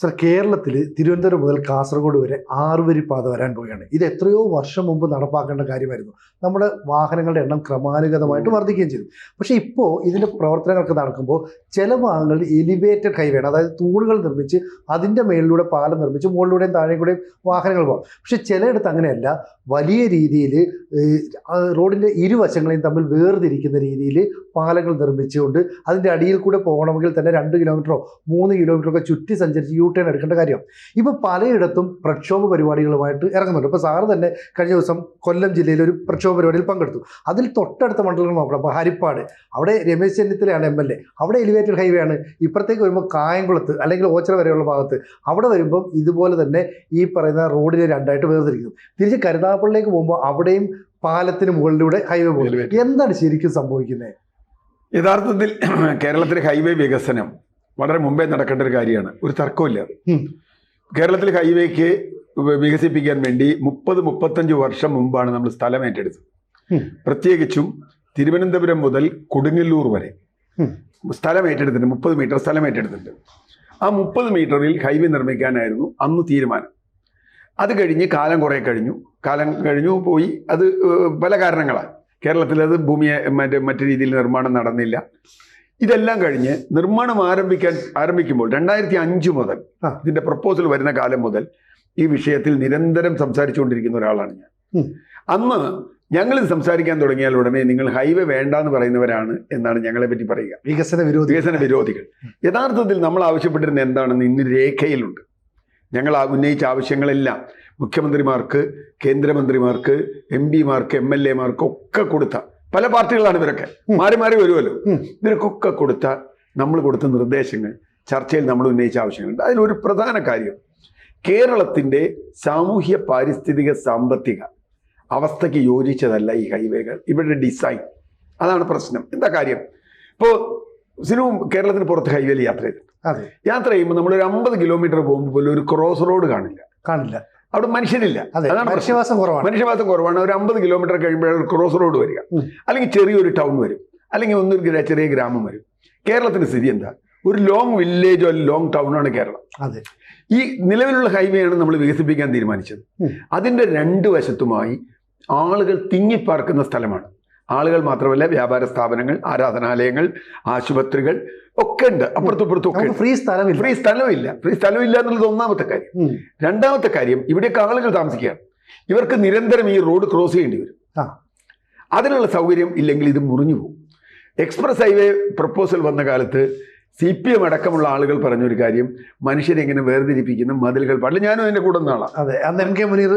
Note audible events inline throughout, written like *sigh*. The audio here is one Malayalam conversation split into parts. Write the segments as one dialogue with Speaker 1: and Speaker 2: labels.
Speaker 1: സർ കേരളത്തിൽ തിരുവനന്തപുരം മുതൽ കാസർഗോഡ് വരെ ആറുവരി പാത വരാൻ പോവുകയാണ്. ഇത് എത്രയോ വർഷം മുമ്പ് നടപ്പാക്കേണ്ട കാര്യമായിരുന്നു. നമ്മുടെ വാഹനങ്ങളുടെ എണ്ണം ക്രമാനുഗതമായിട്ട് വർദ്ധിക്കുകയും ചെയ്തു. പക്ഷേ ഇപ്പോൾ ഇതിന്റെ പ്രവർത്തനങ്ങളൊക്കെ നടക്കുമ്പോൾ ചില ഭാഗങ്ങളിൽ എലിവേറ്റഡ് ഹൈവേയാണ് അതായത് തൂണുകൾ നിർമ്മിച്ച് അതിന്റെ മേളിലൂടെ പാലം നിർമ്മിച്ച് മുകളിലൂടെയും താഴെ കൂടെയും വാഹനങ്ങൾ പോകാം. പക്ഷേ ചിലയിടത്ത് അങ്ങനെയല്ല. വലിയ രീതിയിൽ റോഡിന്റെ ഇരുവശങ്ങളെയും തമ്മിൽ വേർതിരിക്കുന്ന രീതിയിൽ പാലങ്ങൾ നിർമ്മിച്ചുകൊണ്ട് അതിന്റെ അടിയിൽ കൂടെ പോകണമെങ്കിൽ തന്നെ രണ്ട് കിലോമീറ്ററോ മൂന്ന് കിലോമീറ്ററോ ഒക്കെ ചുറ്റി സഞ്ചരിച്ച് യൂ ടേൺ എടുക്കേണ്ട കാര്യം. ഇപ്പോൾ പലയിടത്തും പ്രക്ഷോഭ പരിപാടികളുമായിട്ട് ഇറങ്ങുന്നുണ്ട്. ഇപ്പോൾ സാറ് തന്നെ കഴിഞ്ഞ ദിവസം കൊല്ലം ജില്ലയിൽ ഒരു പ്രക്ഷോഭ പരിപാടിയിൽ പങ്കെടുത്തു. അതിൽ തൊട്ടടുത്ത മണ്ഡലങ്ങൾ നോക്കണം. അപ്പോൾ ഹരിപ്പാട് അവിടെ രമേശ് ചെന്നിത്തലയാണ് എം എൽ എ. അവിടെ എലിവേറ്റഡ് ഹൈവേ ആണ്. ഇപ്പുറത്തേക്ക് വരുമ്പോൾ കായംകുളത്ത് അല്ലെങ്കിൽ ഓച്ചറ വരെയുള്ള ഭാഗത്ത് അവിടെ വരുമ്പം ഇതുപോലെ തന്നെ ഈ പറയുന്ന റോഡിനെ രണ്ടായിട്ട് വേർതിരിക്കുന്നു. തിരിച്ച് കരുതാപ്പള്ളിലേക്ക് പോകുമ്പോൾ അവിടെയും പാലത്തിന് മുകളിലൂടെ ഹൈവേ പോകുന്നു.
Speaker 2: Elevated.
Speaker 1: എന്താണ് ശരിക്കും സംഭവിക്കുന്നത്?
Speaker 2: യഥാർത്ഥത്തിൽ കേരളത്തിലെ ഹൈവേ വികസനം വളരെ മുമ്പേ നടക്കേണ്ട ഒരു കാര്യമാണ്. ഒരു തർക്കമില്ല കേരളത്തിൽ ഹൈവേക്ക് വികസിപ്പിക്കാൻ വേണ്ടി മുപ്പത് മുപ്പത്തഞ്ച് വർഷം മുമ്പാണ് നമ്മൾ സ്ഥലം ഏറ്റെടുത്തത്. പ്രത്യേകിച്ചും തിരുവനന്തപുരം മുതൽ കൊടുങ്ങല്ലൂർ വരെ. സ്ഥലം ഏറ്റെടുത്തിട്ടുണ്ട്. മുപ്പത് മീറ്റർ സ്ഥലം ഏറ്റെടുത്തിട്ടുണ്ട്. ആ മുപ്പത് മീറ്ററിൽ ഹൈവേ നിർമ്മിക്കാനായിരുന്നു അന്ന് തീരുമാനം. അത് കഴിഞ്ഞ് കാലം കുറേ കഴിഞ്ഞു. കാലം കഴിഞ്ഞു പോയി. അത് പല കാരണങ്ങളാണ് കേരളത്തിൽ അത് ഭൂമിയെ മറ്റേ മറ്റു രീതിയിൽ നിർമ്മാണം നടന്നില്ല. ഇതെല്ലാം കഴിഞ്ഞ് നിർമ്മാണം ആരംഭിക്കാൻ ആരംഭിക്കുമ്പോൾ രണ്ടായിരത്തി അഞ്ച് മുതൽ. ഇതിന്റെ പ്രപ്പോസൽ വരുന്ന കാലം മുതൽ ഈ വിഷയത്തിൽ നിരന്തരം സംസാരിച്ചുകൊണ്ടിരിക്കുന്ന ഒരാളാണ് ഞാൻ. അന്ന് ഞങ്ങൾ ഇത് സംസാരിക്കാൻ തുടങ്ങിയാൽ ഉടനെ നിങ്ങൾ ഹൈവേ വേണ്ട എന്ന് പറയുന്നവരാണ് എന്നാണ് ഞങ്ങളെ പറ്റി പറയുക.
Speaker 1: വികസന വിരോധി
Speaker 2: വികസന വിരോധികൾ. യഥാർത്ഥത്തിൽ നമ്മൾ ആവശ്യപ്പെട്ടിരുന്ന എന്താണെന്ന് ഇന്ന് രേഖയിലുണ്ട്. ഞങ്ങൾ ഉന്നയിച്ച ആവശ്യങ്ങളെല്ലാം മുഖ്യമന്ത്രിമാർക്ക് കേന്ദ്രമന്ത്രിമാർക്ക് എം പിമാർക്ക് എം എൽ എമാർക്ക് ഒക്കെ കൊടുത്ത പല പാർട്ടികളാണ് ഇവരൊക്കെ. മാറി മാറി വരുമല്ലോ ഇവർക്കൊക്കെ കൊടുത്ത നമ്മൾ കൊടുത്ത നിർദ്ദേശങ്ങൾ ചർച്ചയിൽ നമ്മൾ ഉന്നയിച്ച ആവശ്യങ്ങളുണ്ട്. അതിലൊരു പ്രധാന കാര്യം കേരളത്തിന്റെ സാമൂഹ്യ പാരിസ്ഥിതിക സാമ്പത്തിക അവസ്ഥയ്ക്ക് യോജിച്ചതല്ല ഈ ഹൈവേകൾ. ഇവരുടെ ഡിസൈൻ. അതാണ് പ്രശ്നം. എന്താ കാര്യം? ഇപ്പോൾ സിനുവും കേരളത്തിന് പുറത്ത് ഹൈവേയിൽ യാത്ര ചെയ്തിട്ടുണ്ട്.
Speaker 1: അതെ.
Speaker 2: യാത്ര ചെയ്യുമ്പോൾ നമ്മളൊരു അമ്പത് കിലോമീറ്റർ പോകുമ്പോൾ പോലും ഒരു ക്രോസ് റോഡ് കാണില്ല.
Speaker 1: കാണില്ല.
Speaker 2: അവിടെ മനുഷ്യരില്ല
Speaker 1: അതെ
Speaker 2: അതാണ്
Speaker 1: മനുഷ്യവാസം കുറവാണ്.
Speaker 2: മനുഷ്യവാസം കുറവാണ്. ഒരു അമ്പത് കിലോമീറ്റർ കഴിയുമ്പോഴാണ് ഒരു ക്രോസ് റോഡ് വരിക. അല്ലെങ്കിൽ ചെറിയൊരു ടൗൺ വരും. അല്ലെങ്കിൽ ഒന്നൊരു ചെറിയ ഗ്രാമം വരും. കേരളത്തിന്റെ സ്ഥിതി എന്താ? ഒരു ലോങ് വില്ലേജോ അല്ലെങ്കിൽ ലോങ് ടൗൺ ആണ് കേരളം.
Speaker 1: അതെ.
Speaker 2: ഈ നിലവിലുള്ള ഹൈവേ ആണ് നമ്മൾ വികസിപ്പിക്കാൻ തീരുമാനിച്ചത്. അതിന്റെ രണ്ട് വശത്തുമായി ആളുകൾ തിങ്ങിപ്പാർക്കുന്ന സ്ഥലമാണ്. ആളുകൾ മാത്രമല്ല വ്യാപാര സ്ഥാപനങ്ങൾ ആരാധനാലയങ്ങൾ ആശുപത്രികൾ ഒക്കെ ഉണ്ട്. അപ്പുറത്തും ഇപ്പുറത്തും ഒക്കെ
Speaker 1: ഫ്രീ
Speaker 2: സ്ഥലം
Speaker 1: ഫ്രീ സ്ഥലമില്ല.
Speaker 2: ഫ്രീ സ്ഥലമില്ല. ഫ്രീ സ്ഥലമില്ല എന്നുള്ളത് ഒന്നാമത്തെ കാര്യം. രണ്ടാമത്തെ കാര്യം ഇവിടെയൊക്കെ ആളുകൾ താമസിക്കുകയാണ്. ഇവർക്ക് നിരന്തരം ഈ റോഡ് ക്രോസ് ചെയ്യേണ്ടി വരും. അതിനുള്ള സൗകര്യം ഇല്ലെങ്കിൽ ഇത് മുറിഞ്ഞു പോകും. എക്സ്പ്രസ് ഹൈവേ പ്രപ്പോസൽ വന്ന കാലത്ത് സി പി എം അടക്കമുള്ള ആളുകൾ പറഞ്ഞൊരു കാര്യം മനുഷ്യരെ ഇങ്ങനെ വേർതിരിപ്പിക്കുന്ന മതിലുകൾ. പാടില്ല ഞാനും അതിന്റെ കൂടെ നിന്നാളാണ്
Speaker 1: അതെ. അന്ന് M K Muneer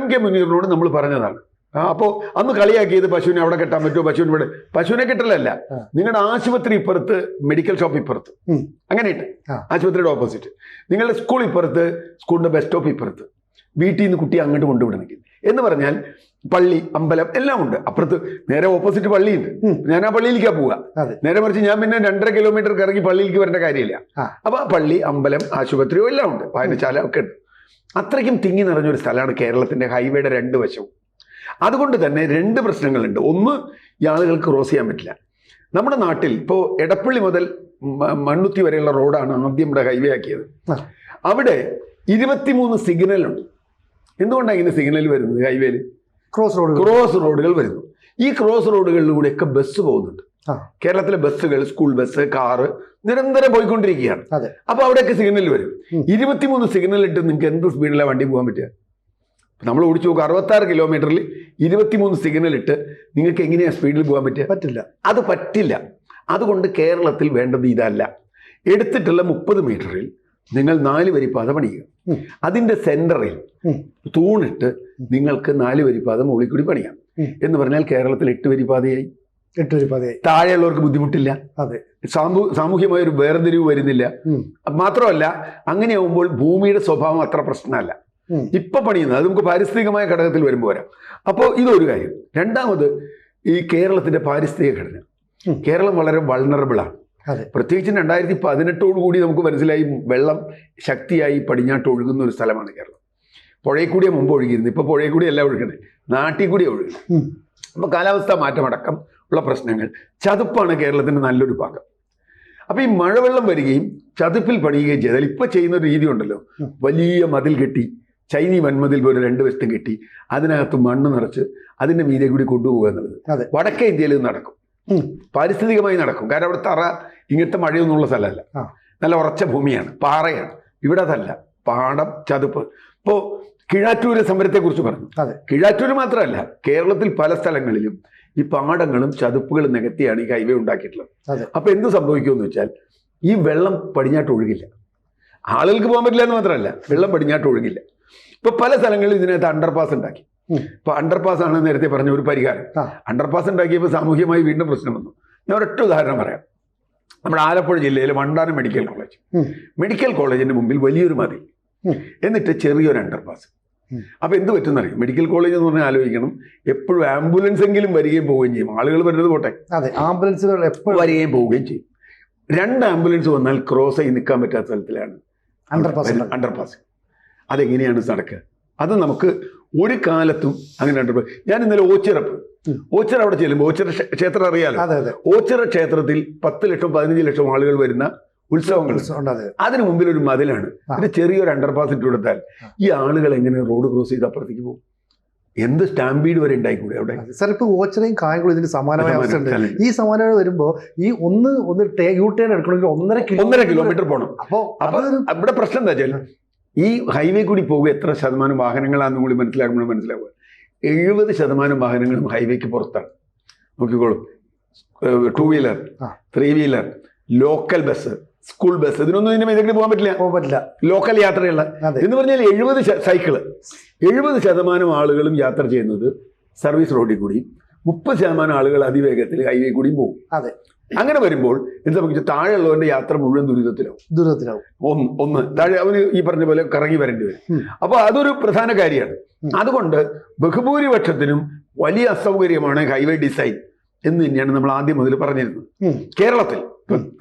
Speaker 2: M K മുനീറിനോട് നമ്മൾ പറഞ്ഞതാണ്. ആ, അപ്പോ അന്ന് കളിയാക്കിയത് പശുവിനെ അവിടെ കെട്ടാൻ പറ്റുമോ? പശുവിന് ഇവിടെ പശുവിനെ കെട്ടലല്ല. നിങ്ങളുടെ ആശുപത്രി ഇപ്പുറത്ത് മെഡിക്കൽ ഷോപ്പ് ഇപ്പുറത്ത്.
Speaker 1: അങ്ങനെ
Speaker 2: അങ്ങനെയുണ്ട്. ആശുപത്രിയുടെ ഓപ്പോസിറ്റ് നിങ്ങളുടെ സ്കൂൾ ഇപ്പുറത്ത് സ്കൂളിന്റെ ബസ് സ്റ്റോപ്പ് ഇപ്പുറത്ത്. വീട്ടിൽ നിന്ന് കുട്ടിയെ അങ്ങോട്ട് കൊണ്ടുവിടണമെങ്കിൽ എന്ന് പറഞ്ഞാൽ പള്ളി അമ്പലം എല്ലാം ഉണ്ട്. അപ്പുറത്ത് നേരെ ഓപ്പോസിറ്റ് പള്ളിയുണ്ട്.
Speaker 1: ഉണ്ട്
Speaker 2: ഞാൻ ആ പള്ളിയിലേക്കാ പോവുക. നേരെ മറിച്ച് ഞാൻ പിന്നെ രണ്ടര കിലോമീറ്റർ ഇറങ്ങി പള്ളിയിലേക്ക് വരേണ്ട കാര്യമില്ല. അപ്പൊ ആ പള്ളി അമ്പലം ആശുപത്രിയോ എല്ലാം ഉണ്ട്. വായനശാല ഒക്കെ ഉണ്ട്. അത്രയ്ക്കും തിങ്ങി നിറഞ്ഞൊരു സ്ഥലമാണ് കേരളത്തിന്റെ ഹൈവേയുടെ രണ്ട് വശവും. അതുകൊണ്ട് തന്നെ രണ്ട് പ്രശ്നങ്ങളുണ്ട്. ഒന്ന് ഈ ആളുകൾക്ക് ക്രോസ് ചെയ്യാൻ പറ്റില്ല. നമ്മുടെ നാട്ടിൽ ഇപ്പോൾ എടപ്പള്ളി മുതൽ മണ്ണുത്തി വരെയുള്ള റോഡാണ് ആദ്യം ഇവിടെ ഹൈവേ ആക്കിയത്. അവിടെ ഇരുപത്തിമൂന്ന് സിഗ്നലുണ്ട് എന്തുകൊണ്ടാണ് ഇങ്ങനെ സിഗ്നൽ വരുന്നത് ഹൈവേയിൽ
Speaker 1: ക്രോസ് റോഡ്
Speaker 2: ക്രോസ് റോഡുകൾ വരുന്നു. ഈ ക്രോസ് റോഡുകളിലൂടെയൊക്കെ ബസ് പോകുന്നുണ്ട്. കേരളത്തിലെ ബസ്സുകൾ സ്കൂൾ ബസ് കാറ് നിരന്തരം പോയിക്കൊണ്ടിരിക്കുകയാണ്. അപ്പൊ അവിടെയൊക്കെ സിഗ്നൽ വരും. ഇരുപത്തിമൂന്ന് സിഗ്നൽ ഇട്ട് നിങ്ങൾക്ക് എന്ത് സ്പീഡിലാണ് വണ്ടി പോകാൻ പറ്റുക? നമ്മൾ ഓടിച്ചു നോക്കുക അറുപത്താറ് കിലോമീറ്ററിൽ ഇരുപത്തിമൂന്ന് സിഗ്നൽ ഇട്ട് നിങ്ങൾക്ക് എങ്ങനെയാണ് സ്പീഡിൽ പോകാൻ പറ്റുക?
Speaker 1: പറ്റില്ല.
Speaker 2: അത് പറ്റില്ല. അതുകൊണ്ട് കേരളത്തിൽ വേണ്ടത് ഇതല്ല. എടുത്തിട്ടുള്ള മുപ്പത് മീറ്ററിൽ നിങ്ങൾ നാല് വരി പാത പണിയുക അതിന്റെ സെന്ററിൽ തൂണിട്ട് നിങ്ങൾക്ക് നാല് വരി പാത മുകളിൽ കൂടി പണിയാം. എന്ന് പറഞ്ഞാൽ കേരളത്തിൽ എട്ട് വരി പാതയായി
Speaker 1: എട്ട് വരി പതേ
Speaker 2: താഴെയുള്ളവർക്ക് ബുദ്ധിമുട്ടില്ല.
Speaker 1: അതെ.
Speaker 2: സാമൂ സാമൂഹ്യമായ ഒരു വേർതിരിവ് വരുന്നില്ല. മാത്രമല്ല അങ്ങനെയാവുമ്പോൾ ഭൂമിയുടെ സ്വഭാവം അത്ര പ്രശ്നമല്ല. ഇപ്പൊ പണിയുന്നത് അത് നമുക്ക് പാരിസ്ഥിതികമായ ഘടകത്തിൽ വരുമ്പോൾ വരാം. അപ്പോൾ ഇതൊരു കാര്യം. രണ്ടാമത് ഈ കേരളത്തിന്റെ പാരിസ്ഥിതിക ഘടന. കേരളം വളരെ വൾണറബിൾ ആണ്.
Speaker 1: അതെ.
Speaker 2: പ്രത്യേകിച്ച് രണ്ടായിരത്തി പതിനെട്ടോടുകൂടി നമുക്ക് മനസ്സിലായി വെള്ളം ശക്തിയായി പടിഞ്ഞാട്ട് ഒഴുകുന്ന ഒരു സ്ഥലമാണ് കേരളം. പുഴയിൽ കൂടിയ മുമ്പ് ഒഴുകിയിരുന്നു ഇപ്പോൾ പുഴയിൽ എല്ലാം ഒഴുകണേ നാട്ടിൽ കൂടി ഒഴുകുന്നത്.
Speaker 1: അപ്പൊ
Speaker 2: അപ്പോൾ കാലാവസ്ഥാ മാറ്റമടക്കം ഉള്ള പ്രശ്നങ്ങൾ. ചതുപ്പാണ് കേരളത്തിന്റെ നല്ലൊരു ഭാഗം. അപ്പോൾ ഈ മഴവെള്ളം വരികയും ചതുപ്പിൽ പണിയുകയും ചെയ്താൽ ഇപ്പൊ ചെയ്യുന്ന ഒരു രീതി ഉണ്ടല്ലോ. വലിയ മതിൽ കെട്ടി ചൈനീ വൻമതിൽ പോലെ രണ്ട് വശത്തും കെട്ടി അതിനകത്ത് മണ്ണ് നിറച്ച് അതിന്റെ മീതെ കൂടി കൊണ്ടുപോകുക എന്നുള്ളത്.
Speaker 1: അതെ.
Speaker 2: വടക്കേ ഇന്ത്യയിൽ നടക്കും. പാരിസ്ഥിതികമായി നടക്കും. കാരണം അവിടെ തറ ഇങ്ങനത്തെ മഴയൊന്നുമുള്ള സ്ഥലമല്ല. നല്ല ഉറച്ച ഭൂമിയാണ്. പാറയാണ്. ഇവിടെ അതല്ല. പാടം ചതുപ്പ്. ഇപ്പോൾ കിഴാറ്റൂര് സമരത്തെക്കുറിച്ച് പറഞ്ഞു.
Speaker 1: അതെ.
Speaker 2: കിഴാറ്റൂര് മാത്രമല്ല കേരളത്തിൽ പല സ്ഥലങ്ങളിലും ഈ പാടങ്ങളും ചതുപ്പുകളും നികത്തിയാണ് ഈ ഹൈവേ ഉണ്ടാക്കിയിട്ടുള്ളത്.
Speaker 1: അതെ.
Speaker 2: അപ്പൊ എന്ത് സംഭവിക്കുമെന്ന് വെച്ചാൽ ഈ വെള്ളം പടിഞ്ഞാട്ട് ഒഴുകില്ല. ആളുകൾക്ക് പോകാൻ പറ്റില്ല എന്ന് മാത്രമല്ല വെള്ളം പടിഞ്ഞാട്ട് ഒഴുകില്ല. ഇപ്പൊ പല സ്ഥലങ്ങളിൽ ഇതിനകത്ത് അണ്ടർപാസ് ഉണ്ടാക്കി. ഇപ്പൊ അണ്ടർപാസ് ആണ് നേരത്തെ പറഞ്ഞ ഒരു പരിഹാരം. അണ്ടർപാസ് ഉണ്ടാക്കിയപ്പോൾ സാമൂഹ്യമായി വീണ്ടും പ്രശ്നം വന്നു. ഞാൻ ഒരൊറ്റ ഉദാഹരണം പറയാം. നമ്മുടെ ആലപ്പുഴ ജില്ലയിലെ വണ്ടാനം മെഡിക്കൽ കോളേജ്. മെഡിക്കൽ കോളേജിന്റെ മുമ്പിൽ വലിയൊരു മതിൽ. എന്നിട്ട് ചെറിയൊരു അണ്ടർപാസ്
Speaker 1: അപ്പോൾ
Speaker 2: അപ്പൊ എന്ത് പറ്റുന്നറിയും? മെഡിക്കൽ കോളേജ് എന്ന് പറഞ്ഞാൽ ആലോചിക്കണം. എപ്പോഴും ആംബുലൻസ് എങ്കിലും വരികയും പോവുകയും ചെയ്യും. ആളുകൾ വരുന്നത് പോട്ടെ.
Speaker 1: അതെ ആംബുലൻസുകൾ എപ്പോഴും
Speaker 2: വരികയും പോവുകയും ചെയ്യും. രണ്ട് ആംബുലൻസ് വന്നാൽ ക്രോസ് ആയി നിൽക്കാൻ പറ്റാത്ത സ്ഥലത്തിലാണ്
Speaker 1: അണ്ടർപാസ്.
Speaker 2: അണ്ടർപാസ് അതെങ്ങനെയാണ് നടക്കുക? അത് നമുക്ക് ഒരു കാലത്തും അങ്ങനെ ഞാൻ ഇന്നലെ ഓച്ചിറപ്പ്. ഓച്ചിറ അവിടെ ചെല്ലുമ്പോൾ ഓച്ചിറ ക്ഷേ- ക്ഷേത്രം അറിയാലോ? ഓച്ചിറ ക്ഷേത്രത്തിൽ പത്ത് ലക്ഷം പതിനഞ്ച് ലക്ഷം ആളുകൾ വരുന്ന ഉത്സവങ്ങൾ അതിന് മുമ്പിൽ ഒരു മതിലാണ്. അതിന് ചെറിയൊരു അണ്ടർപാസ് ഇട്ട് കൊടുത്താൽ ഈ ആളുകൾ എങ്ങനെ റോഡ് ക്രോസ് ചെയ്ത് അപ്പുറത്തേക്ക് പോകും? എന്ത് സ്റ്റാമ്പീഡ് വരെ ഉണ്ടായിക്കൂടെ അവിടെ.
Speaker 1: സാർ ഇപ്പൊ ഓച്ചറയും കായംകുളം ഇതിന് സമാനമായ അവസ്ഥ ഉണ്ട് ഈ സമാനമായി വരുമ്പോൾ ഈ ഒന്ന് ഒന്ന് യു ടേൺ എടുക്കണമെങ്കിൽ ഒന്നര കിലോ
Speaker 2: ഒന്നര കിലോമീറ്റർ പോകണം
Speaker 1: അപ്പോൾ
Speaker 2: അപ്പൊ
Speaker 1: ഇവിടെ
Speaker 2: അവിടെ പ്രശ്നം എന്താ വെച്ചാൽ ഈ ഹൈവേ കൂടി പോകുക എത്ര ശതമാനം വാഹനങ്ങളാണെന്നും കൂടി മനസ്സിലാക്കുമ്പോൾ മനസ്സിലാവുക. എഴുപത് ശതമാനം വാഹനങ്ങളും ഹൈവേക്ക് പുറത്താണ്. നോക്കിക്കോളൂ. Two wheeler. Three wheeler local bus school bus ഇതിനൊന്നും ഇതിന്റെ മേലേക്ക് പോകാൻ പറ്റില്ല.
Speaker 1: പോകാൻ പറ്റില്ല.
Speaker 2: ലോക്കൽ യാത്രയുള്ള എന്ന് പറഞ്ഞാൽ എഴുപത് സൈക്കിൾ എഴുപത് ശതമാനം ആളുകളും യാത്ര ചെയ്യുന്നത് സർവീസ് റോഡിൽ കൂടി മുപ്പത് ശതമാനം ആളുകൾ അതിവേഗത്തിൽ ഹൈവേ കൂടി പോകും.
Speaker 1: അതെ.
Speaker 2: അങ്ങനെ വരുമ്പോൾ എന്ത് സംഭവിച്ചു താഴെയുള്ളവന്റെ യാത്ര മുഴുവൻ ദുരിതത്തിലാവും.
Speaker 1: ദുരിതത്തിലാവും.
Speaker 2: ഒന്ന് ഒന്ന് താഴെ അവന് ഈ പറഞ്ഞ പോലെ കറങ്ങി വരേണ്ടി വരും. അപ്പൊ അതൊരു പ്രധാന കാര്യമാണ്. അതുകൊണ്ട് ബഹുഭൂരിപക്ഷത്തിനും വലിയ അസൗകര്യമാണ് ഹൈവേ ഡിസൈൻ എന്ന് തന്നെയാണ് നമ്മൾ ആദ്യം മുതൽ പറഞ്ഞിരുന്നത്. കേരളത്തിൽ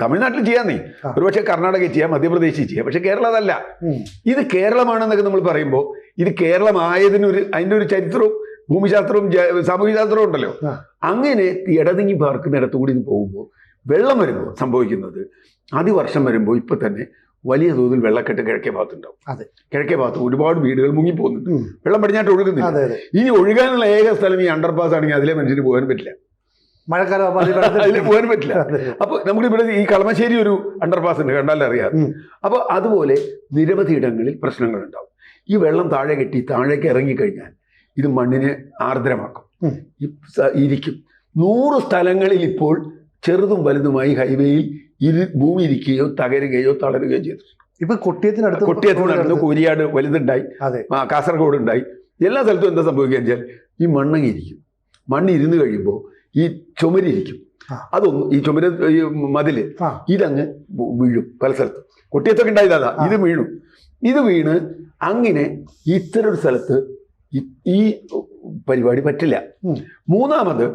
Speaker 2: തമിഴ്നാട്ടിൽ ചെയ്യാന്നേ. ഒരുപക്ഷെ കർണാടകയിൽ ചെയ്യാം മധ്യപ്രദേശിൽ ചെയ്യാം. പക്ഷെ കേരളം അതല്ല. ഇത് കേരളമാണെന്നൊക്കെ നമ്മൾ പറയുമ്പോൾ ഇത് കേരളമായതിനൊരു അതിന്റെ ഒരു ചരിത്രവും ഭൂമിശാസ്ത്രവും സാമൂഹ്യശാസ്ത്രവും ഉണ്ടല്ലോ. അങ്ങനെ ഇടതിങ്ങി പാർക്കുന്നിടത്തു കൂടി പോകുമ്പോൾ വെള്ളം വരുമ്പോൾ സംഭവിക്കുന്നത് അതിവർഷം വരുമ്പോൾ ഇപ്പൊ തന്നെ വലിയ തോതിൽ വെള്ളക്കെട്ട് കിഴക്കേ ഭാഗത്തുണ്ടാവും.
Speaker 1: അതെ.
Speaker 2: കിഴക്കേ ഭാഗത്ത് ഒരുപാട് വീടുകൾ മുങ്ങിപ്പോകുന്നുണ്ട്. വെള്ളം പടിഞ്ഞാട്ട് ഒഴുകുന്നില്ല. ഇനി ഒഴുകാനുള്ള ഏക സ്ഥലം ഈ അണ്ടർപാസ് ആണെങ്കിൽ അതിലെ മനുഷ്യന് പോകാൻ പറ്റില്ല.
Speaker 1: മഴക്കാലം അതിൽ
Speaker 2: പോകാൻ പറ്റില്ല.
Speaker 1: അപ്പോൾ
Speaker 2: അപ്പൊ നമുക്ക് ഇവിടെ ഈ കളമശ്ശേരി ഒരു അണ്ടർപാസ് ഉണ്ട് കണ്ടാൽ അറിയാം.
Speaker 1: അപ്പോൾ
Speaker 2: അപ്പൊ അതുപോലെ നിരവധി ഇടങ്ങളിൽ പ്രശ്നങ്ങൾ ഉണ്ടാവും ഈ വെള്ളം താഴെ കെട്ടി താഴേക്ക് ഇറങ്ങിക്കഴിഞ്ഞാൽ ഇത് മണ്ണിനെ ആർദ്രമാക്കും. ഇരിക്കും. നൂറ് സ്ഥലങ്ങളിൽ ഇപ്പോൾ ചെറുതും വലുതുമായി ഹൈവേയിൽ ഇരു ഭൂമി ഇരിക്കുകയോ തകരുകയോ തളരുകയോ ചെയ്തു.
Speaker 1: ഇപ്പൊ കൊട്ടിയത്തിനടുത്ത്
Speaker 2: കൊട്ടിയത്തിനടുത്ത് കൂരിയാട് വലുതുണ്ടായി. കാസർഗോഡ് ഉണ്ടായി എല്ലാ സ്ഥലത്തും എന്താ സംഭവിക്കുക വെച്ചാൽ ഈ മണ്ണങ്ങിരിക്കും. മണ്ണ് ഇരുന്ന് കഴിയുമ്പോൾ ഈ ചുമരിരിക്കും.
Speaker 1: ആ.
Speaker 2: അതൊന്നും ഈ ചുമര ഈ
Speaker 1: മതിൽ
Speaker 2: ഇതങ്ങ് വീഴും പല സ്ഥലത്തും. കൊട്ടിയത്തൊക്കെ ഉണ്ടായതാ ഇത് വീണു. ഇത് വീണ് അങ്ങനെ ഇത്തരം ഒരു സ്ഥലത്ത് ഈ പരിപാടി പറ്റില്ല. മൂന്നാമത്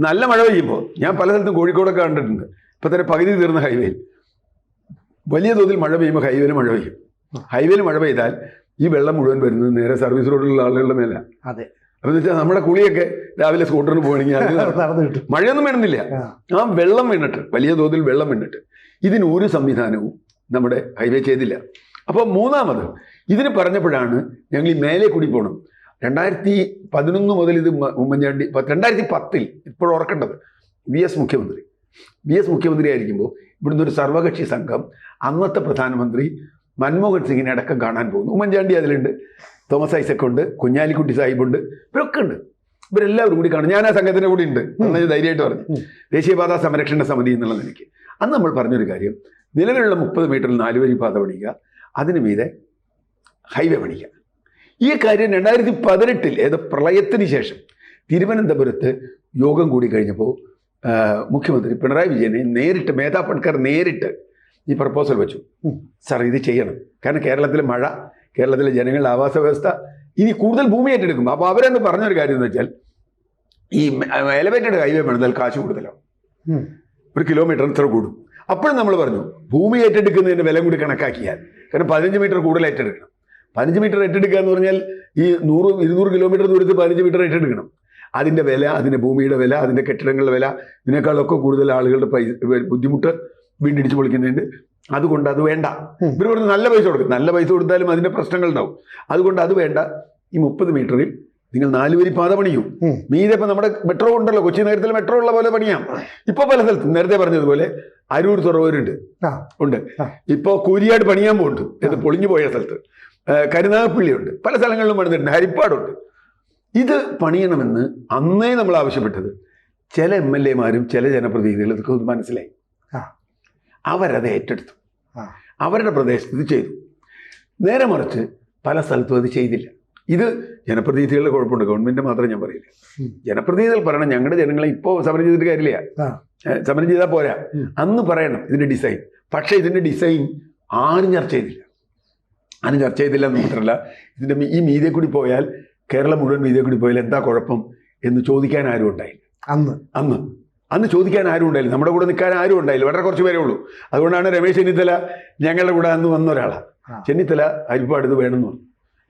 Speaker 2: നല്ല മഴ പെയ്യുമ്പോൾ ഞാൻ പല സ്ഥലത്തും കോഴിക്കോടൊക്കെ കണ്ടിട്ടുണ്ട്. ഇപ്പം തന്നെ പകുതി തീർന്ന ഹൈവേയിൽ വലിയ തോതിൽ മഴ പെയ്യുമ്പോൾ ഹൈവേയിൽ മഴ പെയ്യും. ഹൈവേയിൽ മഴ പെയ്താൽ ഈ വെള്ളം മുഴുവൻ വരുന്നത് നേരെ സർവീസ് റോഡിലുള്ള ആളുകളുടെ മേലെ.
Speaker 1: അതെ.
Speaker 2: അപ്പം വെച്ചാൽ നമ്മുടെ കുളിയൊക്കെ രാവിലെ സ്കൂട്ടറിന് പോകണമെങ്കിൽ അത് *laughs* മഴയൊന്നും വേണമെന്നില്ല.
Speaker 1: ആ.
Speaker 2: വെള്ളം വീണിട്ട് വലിയ തോതിൽ വെള്ളം വീണിട്ട് ഇതിന് ഒരു സംവിധാനവും നമ്മുടെ ഹൈവേ ചെയ്തില്ല. അപ്പോൾ മൂന്നാമത് ഇതിന് പറഞ്ഞപ്പോഴാണ് ഞങ്ങൾ ഈ മേലെ കൂടി പോകണം രണ്ടായിരത്തി പതിനൊന്ന് മുതൽ ഇത് ഉമ്മൻചാണ്ടി രണ്ടായിരത്തി പത്തിൽ ഇപ്പോഴും ഓർക്കേണ്ടത് വി എസ് മുഖ്യമന്ത്രി. വി എസ് മുഖ്യമന്ത്രി ആയിരിക്കുമ്പോൾ ഇവിടുന്ന് ഒരു സർവകക്ഷി സംഘം അന്നത്തെ പ്രധാനമന്ത്രി മൻമോഹൻ സിംഗിനെ അടക്കം കാണാൻ പോകുന്നു. ഉമ്മൻചാണ്ടി അതിലുണ്ട് തോമസ് ഐസക് ഉണ്ട് കുഞ്ഞാലിക്കുട്ടി സാഹിബുണ്ട് ഇവരൊക്കെ ഉണ്ട്. ഇവരെല്ലാവരും കൂടി കാണും. ഞാൻ ആ സംഘത്തിന്റെ കൂടി ഉണ്ട് എന്നാൽ ധൈര്യമായിട്ട് പറഞ്ഞു. ദേശീയപാതാ സംരക്ഷണ സമിതി എന്നുള്ള നിലയ്ക്ക്. അന്ന് നമ്മൾ പറഞ്ഞൊരു കാര്യം നിലവിലുള്ള മുപ്പത് മീറ്ററിൽ നാലുവരി പാത പണിയുക അതിനു മീതെ ഹൈവേ പണിയുക. ഈ കാര്യം രണ്ടായിരത്തി പതിനെട്ടിൽ ഏത് പ്രളയത്തിന് ശേഷം തിരുവനന്തപുരത്ത് യോഗം കൂടി കഴിഞ്ഞപ്പോൾ മുഖ്യമന്ത്രി പിണറായി വിജയനെ നേരിട്ട് മേധാ പട്കർ നേരിട്ട് ഈ പ്രപ്പോസൽ വെച്ചു. സാർ ഇത് ചെയ്യണം. കാരണം കേരളത്തിലെ മഴ കേരളത്തിലെ ജനങ്ങളുടെ ആവാസ വ്യവസ്ഥ ഇനി കൂടുതൽ ഭൂമി ഏറ്റെടുക്കും അപ്പോൾ അവരെന്ന് പറഞ്ഞൊരു കാര്യം എന്ന് വെച്ചാൽ ഈ എലവേറ്റഡ് ഹൈവേ പണിതാൽ കാശ് കൂടുതലാവും. ഒരു കിലോമീറ്ററിന് ഇത്ര കൂടും. അപ്പോഴും നമ്മൾ പറഞ്ഞു ഭൂമി ഏറ്റെടുക്കുന്നതിന് വില കൂടി കണക്കാക്കിയാൽ കാരണം പതിനഞ്ച് മീറ്റർ കൂടുതൽ ഏറ്റെടുക്കണം. പതിനഞ്ച് മീറ്റർ ഏറ്റെടുക്കുക എന്ന് പറഞ്ഞാൽ ഈ നൂറ് ഇരുന്നൂറ് കിലോമീറ്റർ ദൂരത്ത് പതിനഞ്ച് മീറ്റർ ഏറ്റെടുക്കണം. അതിന്റെ വില അതിന്റെ ഭൂമിയുടെ വില അതിന്റെ കെട്ടിടങ്ങളുടെ വില ഇതിനേക്കാളൊക്കെ കൂടുതൽ ആളുകളുടെ പൈസ ബുദ്ധിമുട്ട് വീണ്ടിടിച്ച് പൊളിക്കുന്നുണ്ട് അതുകൊണ്ട് അത് വേണ്ട. ഇവർ പറഞ്ഞ് നല്ല പൈസ കൊടുക്കും. നല്ല പൈസ കൊടുത്താലും അതിന്റെ പ്രശ്നങ്ങൾ ഉണ്ടാവും അതുകൊണ്ട് അത് വേണ്ട. ഈ മുപ്പത് മീറ്ററിൽ നിങ്ങൾ നാലുവരി പാത പണിയും. മീതെ ഇപ്പം നമ്മുടെ മെട്രോ ഉണ്ടല്ലോ. കൊച്ചി നഗരത്തിൽ മെട്രോ ഉള്ള പോലെ പണിയാം. ഇപ്പോൾ പല സ്ഥലത്തും നേരത്തെ പറഞ്ഞതുപോലെ അരൂർ തുറവൂരുണ്ട്. ഉണ്ട്.
Speaker 1: ഇപ്പോൾ
Speaker 2: ഇപ്പൊ കൂരിയാട് പണിയാൻ പോകുന്നുണ്ട് ഇത് പൊളിഞ്ഞു പോയ സ്ഥലത്ത്. കരുനാഗപ്പള്ളിയുണ്ട്. പല സ്ഥലങ്ങളിലും പണിതിട്ടുണ്ട് ഹരിപ്പാടുണ്ട്. ഇത് പണിയണമെന്ന് അന്നേ നമ്മൾ ആവശ്യപ്പെട്ടത്. ചില എം എൽ എമാരും ചില ജനപ്രതിനിധികളും ഇതൊക്കെ മനസ്സിലായി. അവരത് ഏറ്റെടുത്തു. അവരുടെ പ്രദേശത്ത് ഇത് ചെയ്തു. നേരെ മറിച്ച് പല സ്ഥലത്തും അത് ചെയ്തില്ല. ഇത് ജനപ്രതിനിധികളുടെ കുഴപ്പമുണ്ട്. ഗവൺമെന്റ് മാത്രം ഞാൻ പറയില്ല. ജനപ്രതിനിധികൾ പറയണം. ഞങ്ങളുടെ ജനങ്ങളെ ഇപ്പോൾ സമരം ചെയ്തിട്ട് കാര്യമില്ല. സമരം ചെയ്താൽ പോരാ. അന്ന് പറയണം ഇതിന്റെ ഡിസൈൻ പക്ഷേ ഇതിന്റെ ഡിസൈൻ ആരും ചർച്ച ചെയ്തില്ല. ആരും ചർച്ച ചെയ്തില്ല എന്ന് മാത്രമല്ല ഇതിന്റെ ഈ മീതെ കൂടി പോയാൽ കേരളം മുഴുവൻ മീതെ കൂടി പോയാൽ എന്താ കുഴപ്പം എന്ന് ചോദിക്കാൻ ആരും ഉണ്ടായില്ല.
Speaker 1: അന്ന്.
Speaker 2: അന്ന്. അന്ന് ചോദിക്കാൻ ആരും ഉണ്ടായില്ല. നമ്മുടെ കൂടെ നിൽക്കാൻ ആരും ഉണ്ടായില്ല. വളരെ കുറച്ച് പേരേ ഉള്ളൂ. അതുകൊണ്ടാണ് രമേശ് ചെന്നിത്തല ഞങ്ങളുടെ കൂടെ അന്ന് വന്ന ഒരാളാണ്. ചെന്നിത്തല ഹരിപ്പാട് ഇത് വേണമെന്ന് പറഞ്ഞു.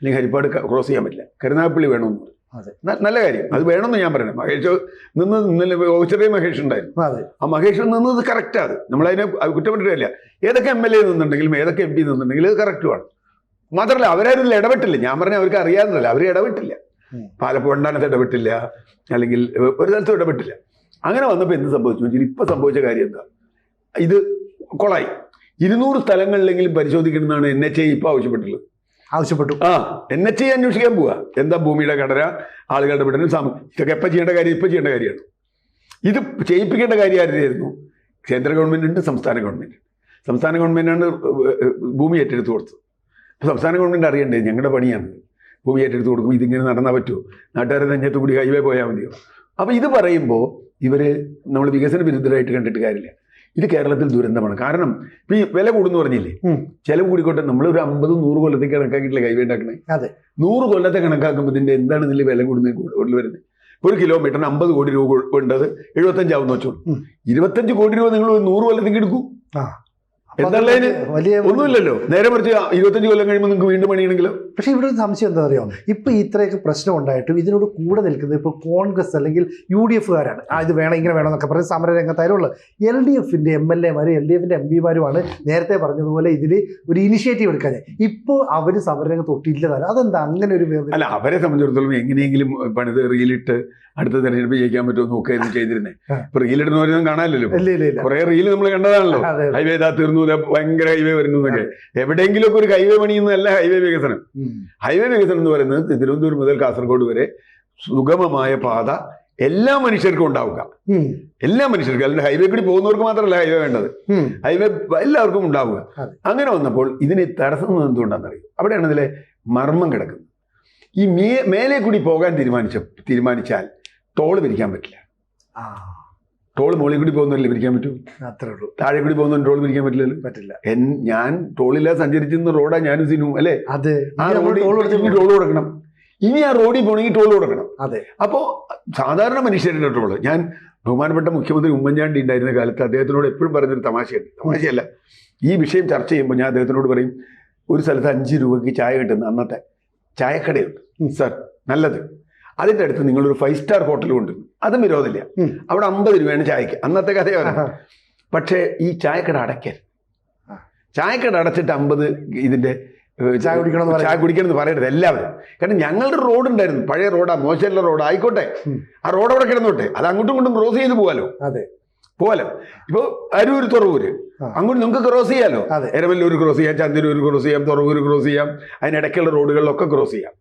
Speaker 2: അല്ലെങ്കിൽ ഹരിപ്പാട് ക്രോസ് ചെയ്യാൻ പറ്റില്ല. കരുനാഗപ്പള്ളി വേണമെന്ന് പറഞ്ഞു.
Speaker 1: അതെ.
Speaker 2: നല്ല കാര്യം. അത് വേണമെന്ന് ഞാൻ പറയണം. മഹേഷ് നിന്ന് ഇന്നലെ ഓച്ചറേ മഹേഷ് ഉണ്ടായിരുന്നു.
Speaker 1: അതെ.
Speaker 2: ആ മഹേഷ് നിന്നത് കറക്റ്റാണ് അത്. നമ്മളതിനെ കുറ്റപ്പെട്ടിട്ടില്ല ഏതൊക്കെ എം എൽ എ നിന്നുണ്ടെങ്കിലും ഏതൊക്കെ എം പി നിന്നുണ്ടെങ്കിലും ഇത് കറക്റ്റുമാണ് മാത്രമല്ല അവരാരും ഇടപെട്ടില്ല. ഞാൻ പറഞ്ഞ അവർക്ക് അറിയാമെന്നല്ല അവർ ഇടപെട്ടില്ല. പാലപ്പുണ്ടാനത്ത് ഇടപെട്ടില്ല. അല്ലെങ്കിൽ ഒരു സ്ഥലത്തും ഇടപെട്ടില്ല. അങ്ങനെ വന്നപ്പോൾ എന്ത് സംഭവിച്ചു വെച്ചാൽ ഇപ്പം സംഭവിച്ച കാര്യം എന്താ? ഇത് കൊളായി. ഇരുന്നൂറ് സ്ഥലങ്ങളിലെങ്കിലും പരിശോധിക്കണമെന്നാണ് എൻ എച്ച് ഐ ഇപ്പൊ ആവശ്യപ്പെട്ടുള്ളത്
Speaker 1: ആവശ്യപ്പെട്ടു.
Speaker 2: ആ എൻ എച്ച് ഐ അന്വേഷിക്കാൻ പോവുക എന്താ ഭൂമിയുടെ ഘടന ആളുകളുടെ വിടനും സാമ ഇതൊക്കെ എപ്പോൾ ചെയ്യേണ്ട കാര്യം ഇപ്പം ചെയ്യേണ്ട കാര്യമാണ്. ഇത് ചെയ്യിപ്പിക്കേണ്ട കാര്യം ആരുടെയായിരുന്നു കേന്ദ്ര ഗവൺമെന്റ് ഉണ്ട് സംസ്ഥാന ഗവൺമെന്റ് സംസ്ഥാന ഗവൺമെന്റാണ് ഭൂമി ഏറ്റെടുത്ത് കൊടുത്തത്. സംസ്ഥാന ഗവൺമെന്റ് അറിയണ്ടേ? ഞങ്ങളുടെ പണിയാണ്. ഭൂമി ഏറ്റെടുത്ത് കൊടുക്കും ഇതിങ്ങനെ നടന്നാൽ പറ്റുമോ നാട്ടുകാരെ നെഞ്ഞത്ത് കൂടി ഹൈവേ പോയാൽ മതിയോ? അപ്പോൾ ഇത് പറയുമ്പോൾ ഇവർ നമ്മൾ വികസന വിരുദ്ധരായിട്ട് കണ്ടിട്ട് കാര്യമില്ല. ഇത് കേരളത്തിൽ ദുരന്തമാണ്. കാരണം ഇപ്പം ഈ വില കൂടുന്നു പറഞ്ഞില്ലേ. ചിലവ് കൂടിക്കോട്ടെ നമ്മൾ ഒരു അമ്പതും നൂറ് കൊല്ലത്തേക്ക് കണക്കാക്കിയിട്ടില്ല ഹൈവേ ഉണ്ടാക്കണേ?
Speaker 1: അതെ.
Speaker 2: നൂറ് കൊല്ലത്തെ കണക്കാക്കുമ്പോൾ ഇതിന്റെ എന്താണ് ഇതിൽ വില കൂടുന്നത് കൂടുതൽ വരുന്നത് ഒരു കിലോമീറ്ററിന് അമ്പത് കോടി രൂപ ഉണ്ടത് എഴുപത്തഞ്ചാവുന്ന വെച്ചോളൂ. ഇരുപത്തഞ്ച് കോടി രൂപ നിങ്ങൾ ഒരു നൂറ് കൊല്ലത്തേക്ക് എടുക്കൂ.
Speaker 1: വലിയ
Speaker 2: ഒന്നുമില്ലല്ലോ. നേരെ മറിച്ച് ഇരുപത്തഞ്ച് കൊല്ലം കഴിയുമ്പോൾ നിങ്ങൾക്ക് വീണ്ടും പണിയണമെങ്കിലോ?
Speaker 1: പക്ഷേ ഇവിടെ ഒരു സംശയം എന്താ അറിയോ ഇപ്പൊ ഇത്രയൊക്കെ പ്രശ്നം ഉണ്ടായിട്ടും ഇതിനോട് കൂടെ നിൽക്കുന്നത് ഇപ്പൊ കോൺഗ്രസ് അല്ലെങ്കിൽ യു ഡി എഫുകാരാണ് ആ ഇത് വേണം ഇങ്ങനെ വേണം എന്നൊക്കെ പറഞ്ഞ് സമര രംഗത്തായാലും ഉള്ളത് എൽ ഡി എഫിന്റെ എം എൽ എമാരും എൽ ഡി എഫിന്റെ എം പിമാരുമാണ് നേരത്തെ പറഞ്ഞതുപോലെ ഇതിൽ ഒരു ഇനിഷ്യേറ്റീവ് എടുക്കാൻ ഇപ്പോൾ അവർ സമരരംഗത്ത് ഒട്ടില്ലതാണ് അതെന്താ? അങ്ങനെ ഒരു?
Speaker 2: അല്ല അവരെ സംബന്ധിച്ചിടത്തോളം എങ്ങനെയെങ്കിലും പണിത് റീലിട്ട് അടുത്ത തെരഞ്ഞെടുപ്പ് ജയിക്കാൻ പറ്റുമോ നോക്കായിരുന്നു ചെയ്തിരുന്നേ. ഇപ്പൊ
Speaker 1: ഇല്ല ഇല്ല ഇല്ല.
Speaker 2: കുറെ റീൽ നമ്മൾ കണ്ടതാണല്ലോ. ഹൈവേ ഇതാ തീർന്നു ഭയങ്കര ഹൈവേ വരുന്നു എന്നൊക്കെ. എവിടെയെങ്കിലും ഒക്കെ ഒരു ഹൈവേ പണിയുന്നതല്ല ഹൈവേ വികസനം. ഹൈവേ വികസനം എന്ന് പറയുന്നത് തിരുവനന്തപുരം മുതൽ കാസർഗോഡ് വരെ സുഗമമായ പാത എല്ലാ മനുഷ്യർക്കും ഉണ്ടാവുക. എല്ലാ മനുഷ്യർക്കും. അല്ലെങ്കിൽ ഹൈവേ കൂടി പോകുന്നവർക്ക് മാത്രമല്ല ഹൈവേ വേണ്ടത്. ഹൈവേ എല്ലാവർക്കും ഉണ്ടാവുക. അങ്ങനെ വന്നപ്പോൾ ഇതിന് തടസ്സം എന്തുകൊണ്ടാണെന്നറിയും? അവിടെയാണ് ഇതിലെ മർമ്മം കിടക്കുന്നത്. ഈ മേ മേലെ കൂടി പോകാൻ തീരുമാനിച്ച തീരുമാനിച്ചാൽ ടോൾ പിരിക്കാൻ പറ്റില്ല. ടോൾ മുകളിൽ കൂടി പോകുന്നില്ല പിരിക്കാൻ പറ്റൂ?
Speaker 1: അത്രേ ഉള്ളൂ.
Speaker 2: താഴെ കൂടി പോകുന്ന ടോൾ പിരിക്കാൻ പറ്റില്ല
Speaker 1: പറ്റില്ല.
Speaker 2: എൻ ഞാൻ ടോളില്ലാതെ സഞ്ചരിച്ചിരുന്ന റോഡാ ഞാനും സിനു അല്ലേ?
Speaker 1: അതെ
Speaker 2: ആ റോഡിൽ
Speaker 1: ടോൾ
Speaker 2: കൊടുക്കണം. ഇനി ആ റോഡിൽ പോകണമെങ്കിൽ ടോൾ കൊടുക്കണം.
Speaker 1: അതെ.
Speaker 2: അപ്പോൾ സാധാരണ മനുഷ്യരുടെ ടോൾ? ഞാൻ ബഹുമാനപ്പെട്ട മുഖ്യമന്ത്രി ഉമ്മൻചാണ്ടി ഉണ്ടായിരുന്ന കാലത്ത് അദ്ദേഹത്തിനോട് എപ്പോഴും പറഞ്ഞൊരു തമാശയുണ്ട്. തമാശയല്ല. ഈ വിഷയം ചർച്ച ചെയ്യുമ്പോൾ ഞാൻ അദ്ദേഹത്തിനോട് പറയും ഒരു സ്ഥലത്ത് അഞ്ച് രൂപയ്ക്ക് ചായ കിട്ടുന്ന അന്നത്തെ ചായക്കടയുണ്ട്. സർ നല്ലത്. അതിന്റെ അടുത്ത് നിങ്ങളൊരു ഫൈവ് സ്റ്റാർ ഹോട്ടൽ ഉണ്ട്. അതും വിരോധമില്ല. അവിടെ അമ്പത് രൂപയാണ് ചായക്ക്. അന്നത്തെ
Speaker 1: ആഹാ.
Speaker 2: പക്ഷേ ഈ ചായക്കട അടയ്ക്കൽ.
Speaker 1: ആ.
Speaker 2: ചായക്കട അടച്ചിട്ട് അമ്പത് ഇതിന്റെ
Speaker 1: ചായ കുടിക്കണം
Speaker 2: ചായ കുടിക്കണം എന്ന് പറയരുത്. എല്ലാവരും. കാരണം ഞങ്ങളുടെ റോഡ് ഉണ്ടായിരുന്നു. പഴയ റോഡാ മോശമല്ല റോഡ് ആയിക്കോട്ടെ. ആ റോഡ് അവിടെ കിടന്നോട്ടെ. അത് അങ്ങോട്ടും ഇങ്ങോട്ടും ക്രോസ് ചെയ്ത് പോകാലോ
Speaker 1: അതെ.
Speaker 2: പോകാലോ ഇപ്പൊ അരൂർ തുറവൂര്. അങ്ങോട്ട് നിങ്ങൾക്ക് ക്രോസ് ചെയ്യാലോ?
Speaker 1: അതെ.
Speaker 2: എരമല്ലൂർ ക്രോസ് ചെയ്യാം ചന്ദനൂർ ക്രോസ് ചെയ്യാം തുറവൂർ ക്രോസ് ചെയ്യാം. അതിനിടയ്ക്കുള്ള റോഡുകളിലൊക്കെ ക്രോസ് ചെയ്യാം.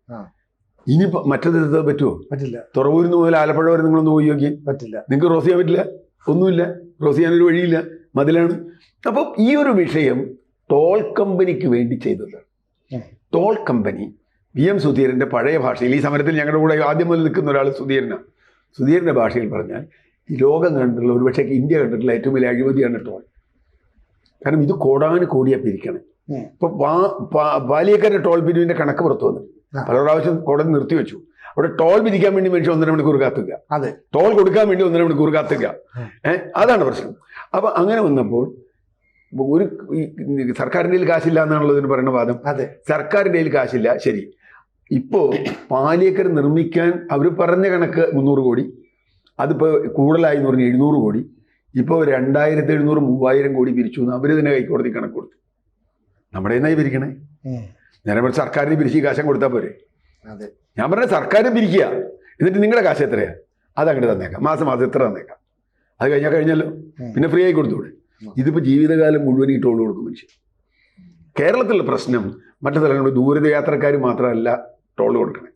Speaker 2: ഇനി മറ്റത് പറ്റുമോ
Speaker 1: പറ്റില്ല.
Speaker 2: തുറവൂരിൽ നിന്ന് മുതൽ ആലപ്പുഴ വരെ നിങ്ങളൊന്ന് പോയി നോക്കി
Speaker 1: പറ്റില്ല.
Speaker 2: നിങ്ങൾക്ക് ക്രോസ് ചെയ്യാൻ പറ്റില്ല? ഒന്നുമില്ല. ക്രോസ് ചെയ്യാനൊരു വഴിയില്ല. മതിലാണ്. അപ്പം ഈ ഒരു വിഷയം ടോൾ കമ്പനിക്ക് വേണ്ടി ചെയ്തത്. ടോൾ കമ്പനി വി എം സുധീരന്റെ പഴയ ഭാഷയിൽ ഈ സമരത്തിൽ ഞങ്ങളുടെ കൂടെ ആദ്യം മുതൽ നിൽക്കുന്ന ഒരാൾ സുധീരനാണ് സുധീരന്റെ ഭാഷയിൽ പറഞ്ഞാൽ ഈ ലോകം കണ്ടിട്ടുള്ള ഒരുപക്ഷെ ഇന്ത്യ കണ്ടിട്ടുള്ള ഏറ്റവും വലിയ അഴിമതിയാണ് ടോൾ. കാരണം ഇത് കോടാന് കോടിയാ പിരിക്കണം. ഇപ്പൊ പാലിയക്കര ടോൾ പിരിവിന്റെ കണക്ക് പുറത്തു വന്നു. പല പ്രാവശ്യം കോടതി നിർത്തിവെച്ചു അവിടെ ടോൾ വിധിക്കാൻ വേണ്ടി മനുഷ്യൻ ഒന്നര മണിക്കൂർ കാത്തുക
Speaker 1: അതെ.
Speaker 2: ടോൾ കൊടുക്കാൻ വേണ്ടി ഒന്നര മണിക്കൂർ കാത്തുക. ഏഹ് അതാണ് പ്രശ്നം. അപ്പൊ അങ്ങനെ വന്നപ്പോൾ ഒരു ഈ സർക്കാരിന്റെ കയ്യിൽ കാശില്ല എന്നാണല്ലോ ഇതിന് പറയുന്ന വാദം.
Speaker 1: അതെ.
Speaker 2: സർക്കാരിന്റെ കയ്യിൽ കാശില്ല ശരി. ഇപ്പോ പാലിയേക്കർ നിർമ്മിക്കാൻ അവർ പറഞ്ഞ കണക്ക് മുന്നൂറ് കോടി അതിപ്പോ കൂടുതലായി എന്ന് പറഞ്ഞ് എഴുന്നൂറ് കോടി ഇപ്പോൾ രണ്ടായിരത്തി എഴുന്നൂറ് മൂവായിരം കോടി പിരിച്ചു എന്ന് അവർ ഇതിനെ ഹൈക്കോടതി കണക്ക് കൊടുത്തു. നമ്മുടെ എന്നായി പിരിക്കണേ. നേരെ മറിച്ച് സർക്കാരിന് പിരിച്ച് കാശം കൊടുത്താൽ പോരെ. ഞാൻ പറഞ്ഞ സർക്കാരിന് പിരിക്കുക. എന്നിട്ട് നിങ്ങളുടെ കാശ് എത്രയാ? അത് അങ്ങോട്ട് തന്നേക്കാം. മാസം മാസം എത്ര തന്നേക്കാം? അത് കഴിഞ്ഞാൽ കഴിഞ്ഞല്ലോ. പിന്നെ ഫ്രീ ആയി കൊടുത്തൂടെ?
Speaker 1: ഉം.
Speaker 2: ഇതിപ്പോൾ ജീവിതകാലം മുഴുവൻ ഈ ടോൾ കൊടുക്കും മനുഷ്യൻ കേരളത്തിലെ പ്രശ്നം മറ്റു സ്ഥലങ്ങളിൽ ദൂരയാത്രക്കാർ മാത്രമല്ല ടോൾ കൊടുക്കണേ.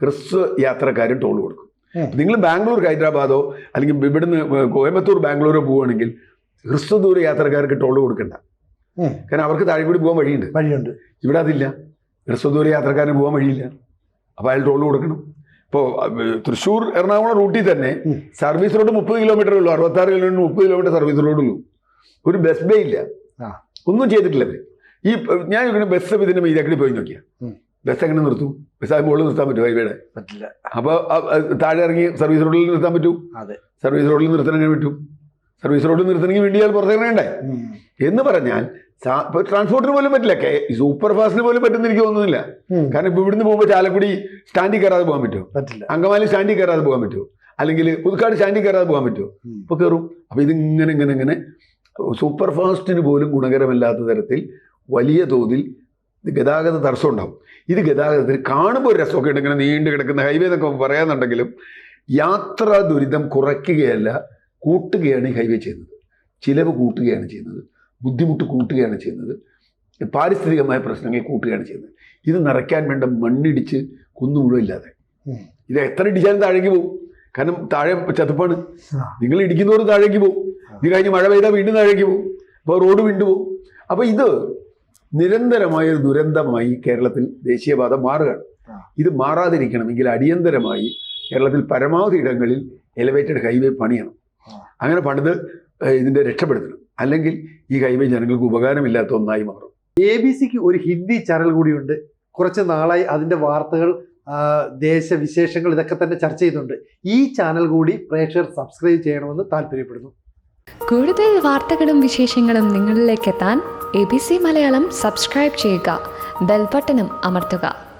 Speaker 2: ഹ്രസ്വ യാത്രക്കാരും ടോൾ കൊടുക്കും. നിങ്ങൾ ബാംഗ്ലൂർ ഹൈദരാബാദോ അല്ലെങ്കിൽ ഇവിടുന്ന് കോയമ്പത്തൂർ ബാംഗ്ലൂരോ പോവുകയാണെങ്കിൽ ഹ്രസ്വ ദൂര യാത്രക്കാർക്ക് ടോൾ കൊടുക്കണ്ട. കാരണം അവർക്ക് താഴെ കൂടി പോകാൻ വഴിയുണ്ട്.
Speaker 1: വഴിയുണ്ട്.
Speaker 2: ഇവിടെ അതില്ല. ഹ്രസ്വദൂര യാത്രക്കാരന് പോകാൻ വഴിയില്ല. അപ്പോൾ അയാൾ ടോൾ കൊടുക്കണം. ഇപ്പോൾ തൃശ്ശൂർ എറണാകുളം റൂട്ടിൽ തന്നെ സർവീസ് റോഡ് മുപ്പത് കിലോമീറ്റർ ഉള്ളൂ. അറുപത്താറ് കിലോമീറ്റർ മുപ്പത് കിലോമീറ്റർ സർവീസ് റോഡ് ഉള്ളൂ. ഒരു ബസ് ബേ ഇല്ല. ഒന്നും ചെയ്തിട്ടില്ല ഈ ഞാൻ ബസ് ഇതിന്റെ മീതാക്കി പോയി നോക്കിയാ. ബസ് എങ്ങനെ നിർത്തും? ബസ് ആ മുകളിൽ നിർത്താൻ പറ്റും ഹൈവേയുടെ
Speaker 1: പറ്റില്ല.
Speaker 2: അപ്പോൾ താഴെ ഇറങ്ങി സർവീസ് റോഡിൽ നിർത്താൻ പറ്റൂ?
Speaker 1: അതെ.
Speaker 2: സർവീസ് റോഡിൽ നിർത്താൻ എങ്ങനെ പറ്റും? സർവീസ് റോഡിൽ നിർത്തണമെങ്കിൽ വേണ്ടി അയാൾ പുറത്തിറങ്ങണ്ടേ? എന്ന് പറഞ്ഞാൽ ട്രാൻസ്പോർട്ടിന് പോലും പറ്റില്ല. സൂപ്പർ ഫാസ്റ്റിന് പോലും പറ്റുന്ന എനിക്ക് തോന്നുന്നില്ല. കാരണം ഇപ്പൊ ഇവിടുന്ന് പോകുമ്പോൾ ചാലക്കുടി സ്റ്റാൻഡിൽ കയറാതെ പോകാൻ പറ്റുമോ?
Speaker 1: പറ്റില്ല.
Speaker 2: അങ്കമാലി സ്റ്റാൻഡിൽ കയറാതെ പോകാൻ പറ്റുമോ? അല്ലെങ്കിൽ പുതുക്കാട് സ്റ്റാൻഡിൽ കയറാതെ പോകാൻ പറ്റുമോ? ഇപ്പൊ കയറും അപ്പൊ ഇത് ഇങ്ങനെ ഇങ്ങനെ ഇങ്ങനെ സൂപ്പർ ഫാസ്റ്റിന് പോലും ഗുണകരമല്ലാത്ത തരത്തിൽ വലിയ തോതിൽ ഗതാഗത തടസ്സം ഉണ്ടാവും. ഇത് ഗതാഗതത്തിന് കാണുമ്പോൾ ഒരു രസമൊക്കെ ഉണ്ട്. ഇങ്ങനെ നീണ്ടു കിടക്കുന്ന ഹൈവേ എന്നൊക്കെ പറയാന്നുണ്ടെങ്കിലും യാത്രാ ദുരിതം കുറയ്ക്കുകയല്ല കൂട്ടുകയാണ് ഈ ഹൈവേ ചെയ്യുന്നത്. ചിലവ് കൂട്ടുകയാണ് ചെയ്യുന്നത്. ബുദ്ധിമുട്ട് കൂട്ടുകയാണ് ചെയ്യുന്നത്. പാരിസ്ഥിതികമായ പ്രശ്നങ്ങൾ കൂട്ടുകയാണ് ചെയ്യുന്നത്. ഇത് നിറയ്ക്കാൻ വേണ്ട മണ്ണിടിച്ച് കുന്നു മുഴുവൻ ഇല്ലാതെ. ഇത് എത്ര ഇടിച്ചാലും താഴേക്ക് പോകും കാരണം താഴെ ചതുപ്പാണ് നിങ്ങൾ ഇടിക്കുന്നവർ താഴേക്ക് പോകും ഇത് കഴിഞ്ഞ് മഴ പെയ്താൽ വീണ്ടും താഴേക്ക് പോകും അപ്പോൾ റോഡ് വീണ്ടും പോകും അപ്പോൾ ഇത് നിരന്തരമായ ഒരു ദുരന്തമായി കേരളത്തിൽ ദേശീയപാത മാറുകയാണ്. ഇത് മാറാതിരിക്കണമെങ്കിൽ അടിയന്തരമായി കേരളത്തിൽ പരമാവധി ഇടങ്ങളിൽ എലിവേറ്റഡ് ഹൈവേ പണിയണം. അങ്ങനെ പണിത് ഇതിന്റെ രക്ഷപ്പെടുത്തണം. അല്ലെങ്കിൽ ഈ ഹൈവേ ജനങ്ങൾക്ക് ഉപകാരമില്ലാത്ത ഒന്നായി മാറും.
Speaker 1: എ ബി സിക്ക് ഒരു ഹിന്ദി ചാനൽ കൂടിയുണ്ട്. കുറച്ച് നാളായി അതിന്റെ വാർത്തകൾ ദേശവിശേഷങ്ങൾ ഇതൊക്കെ തന്നെ ചർച്ച ചെയ്യുന്നുണ്ട്. ഈ ചാനൽ കൂടി പ്രേക്ഷകർ സബ്സ്ക്രൈബ് ചെയ്യണമെന്ന് താല്പര്യപ്പെടുന്നു.
Speaker 3: കൂടുതൽ വാർത്തകളും വിശേഷങ്ങളും നിങ്ങളിലേക്ക് എത്താൻ A B C Malayalam subscribe ചെയ്യുക. ബെൽബട്ടനും അമർത്തുക.